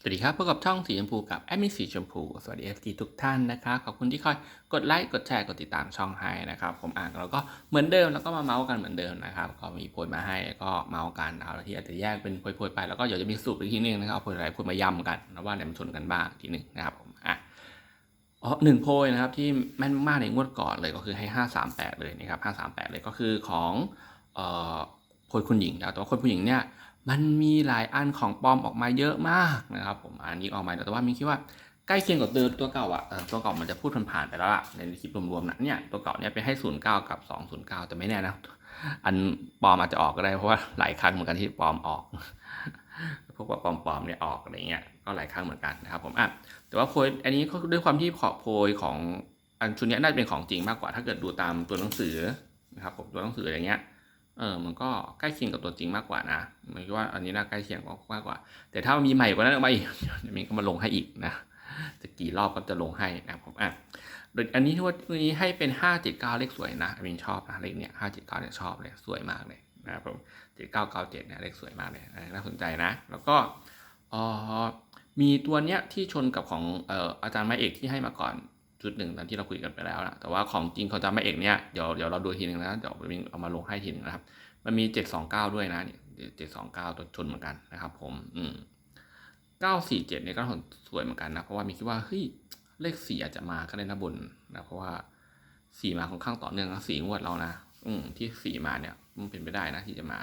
สวัสดีครับพบกับช่องสีชมพูกับแอดมินสีชมพู สวัสดี FT ทุกท่านนะครับขอบคุณที่คอยกดไลค์กดแชร์กดติดตามช่องให้นะครับ ผมอ่านแล้วก็เหมือนเดิมแล้วก็มาเมาส์กันเหมือนเดิมนะครับก็มีโพยมาให้ก็เมาส์กันเอาที่อาจจะแยกเป็นโพยๆไปแล้วก็เดี๋ยวจะมีสรุปอีกทีนึงนะครับเอาโพยอะไรโพยมาย่ำกันนะว่าเนี่ยมันชนกันบ้างทีหนึ่งนะครับผมอะอ๋อหนึ่งโพยนะครับที่แม่นมากในงวดก่อนเลยก็คือให้ห้าสามแปดเลยนะครับห้าสามแปดเลยก็คือของเอ่อโพยคุณหญิงนะแต่ว่าคนผู้หญิงเนี่ย มันมีหลายอันของปลอมออกมาเยอะมากนะครับ ผมอันนี้ออกมาแต่ว่ามีคิดว่าใกล้เคียงกับเดิมตัวเก่าอะตัวเก่ามันจะพูดผ่านๆไปแล้วล่ะในคลิปรวมๆนะเนี่ยตัวเก่าเนี่ยไปให้ศูนย์เก้ากับสองศูนย์เก้าแต่ไม่แน่นะอันปลอมอาจจะออกก็ได้เพราะว่าหลายครั้งเหมือนกันที่ปลอมออกพวกว่าปลอมๆเนี่ยออกอะไรเงี้ยก็หลายครั้งเหมือนกันนะครับผมอะแต่ว่าโพยอันนี้ด้วยความที่ขอโพยของอันชุดนี้น่าจะเป็นของจริงมากกว่าถ้าเกิดดูตามตัวหนังสือนะครับผมตัวหนังสืออะไรเงี้ย เออมันก็ใกล้เคียงกับตัวจริงมากกว่านะมันคิดว่าอันนี้น่าใกล้เคียงมากกว่า แต่ถ้ามีใหม่กว่านั้นออกมาอีกเดี๋ยวมินก็มาลงให้อีกนะจะกี่รอบก็จะลงให้นะครับผมอะโดยอันนี้ที่ว่าวันนี้ให้เป็นห้าเจ็ดเก้าเลขสวยนะมินชอบนะเลขเนี้ยห้าเจ็ดเก้าเนี่ยชอบเลยสวยมากเลยนะครับผมเจ็ดเก้าเก้าเจ็ดเนี่ยเลขสวยมากเลยน่าสนใจนะ แล้วก็เออมีตัวเนี้ยที่ชนกับของเอ่ออาจารย์ไม้เอกที่ให้มาก่อน จุดหนึ่งตอนที่เราคุยกันไปแล้วนะแต่ว่าของจริงของอาจารย์ไม้เอกเนี่ยเดี๋ยวเดี๋ยวเราดูทีหนึ่งนะเดี๋ยวมินเอามาลงให้ทีหนึงนะครับ มันมี 729 ด้วยนะเนี่ย729 ตัวชนเหมือนกันนะครับ ผมอืม947เนี่ยก็สวยเหมือนกันนะเพราะว่ามีคิดว่าเฮ้ยเลขสี่อาจจะมาก็ได้นะบนนะเพราะว่าสี่มาค่อนข้างต่อเนื่องสี่งวดเรานะอืมที่สี่มาเนี่ยมันเป็นไปได้นะที่จะมา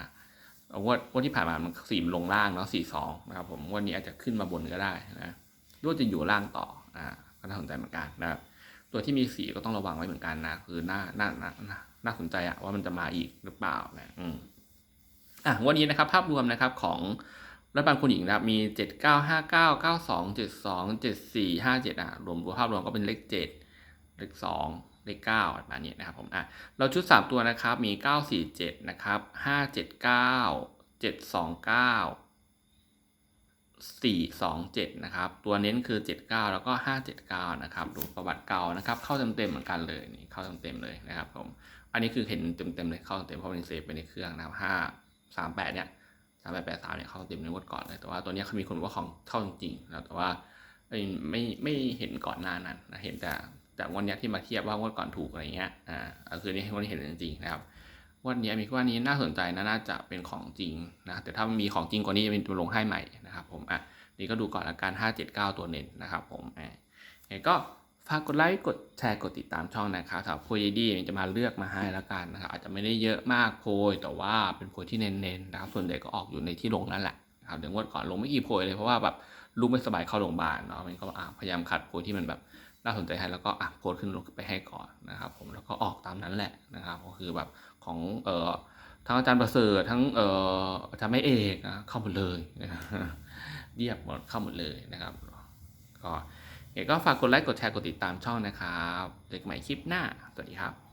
เอางวดงวดที่ผ่านมามันสี่ลงล่างเนาะสี่สองนะครับ ผมงวันนี้อาจจะขึ้นมาบนก็ได้นะรว่าจะอยู่ล่างต่อ ก็น่าสนใจเหมือนกันนะครับ ตัวที่มีสีก็ต้องระวังไว้เหมือนกันนะ คือหน้าหน้าหน้าหน้าน่าสนใจอะว่ามันจะมาอีกหรือเปล่านะอืมอะวันนี้นะครับภาพรวมนะครับของรัฐบาลคุณหญิงนะครับมีเจ็ดเก้าห้าเก้าเก้าสองเจ็ดสองเจ็ดสี่ห้าเจ็ดอะรวมรวมภาพรวมก็เป็นเลขเจ็ดเลขสองเลขเก้าประมาณนี้นะครับผมอะเราชุดสามตัวนะครับมีเก้าสี่เจ็ดนะครับห้า เจ็ดเก้าเจ็ดสองเก้าสี่สองเจ็ดนะครับ ตัวเน้นคือเจ็ดเก้าแล้วก็ห้าเจ็ดเก้านะครับ ดูประวัติเก่านะครับ เข้าเต็มเต็มๆเหมือนกันเลยนี่เข้าเต็มเต็มๆเลยนะครับผม อันนี้คือเห็นเต็มเต็มๆเลยเข้าเต็มเพราะมันเซฟไปในเครื่องนะครับห้าสามแปดเนี่ยสามแปดแปดสามเนี่ยเข้าเต็มในงวดก่อนเลย แต่ว่าตัวนี้เขามีคนบอกว่าของเข้าจริงๆนะแต่ว่าไม่ไม่ไม่เห็นก่อนหน้านั้นนะ เห็นแต่จากวันนี้ที่มาเทียบว่างวดก่อนถูกอะไรเงี้ย อ่า คือนี่วันนี้เห็นจริงๆนะครับ วันนี้มีว่านี้น่าสนใจนะน่าจะเป็นของจริงนะแต่ถ้ามีของจริงกว่านี้จะเป็นตัวลงให้ใหม่นะครับผมอะนี่ก็ดูก่อนละกัน579 ตัวเน้นนะครับผมอะยังไก็ฝากกดไลค์กดแชร์กดติดตามช่องนะครับสำหรับโพยดีๆจะมาเลือกมาให้ละกันนะครับอาจจะไม่ได้เยอะมากโพยแต่ว่าเป็นโพยที่เน้นๆนะครับส่วนใหญ่ก็ออกอยู่ในที่ลงนั่นแหละนะครับเดี๋ยวงวดก่อนลงไม่กี่โพยเลยเพราะว่าแบบลูกไม่สบายเข้าโรงพยาบาลเนาะมันก็พยายามคัดโพยที่มันแบบ น่าสนใจให้แล้วก็อะโพสต์ขึ้นลงไปให้ก่อนนะครับ ผมแล้วก็ออกตามนั้นแหละนะครับก็คือแบบของเอ่อทั้งอาจารย์ประเสริฐทั้งเอ่ออาจารย์ไม่เอกนะเข้าหมดเลยนะครับเรียบหมดเข้าหมดเลยนะครับ ก็เอกก็ฝากกดไลค์กดแชร์กดติดตามช่องนะครับเจอกันใหม่คลิปหน้าสวัสดีครับ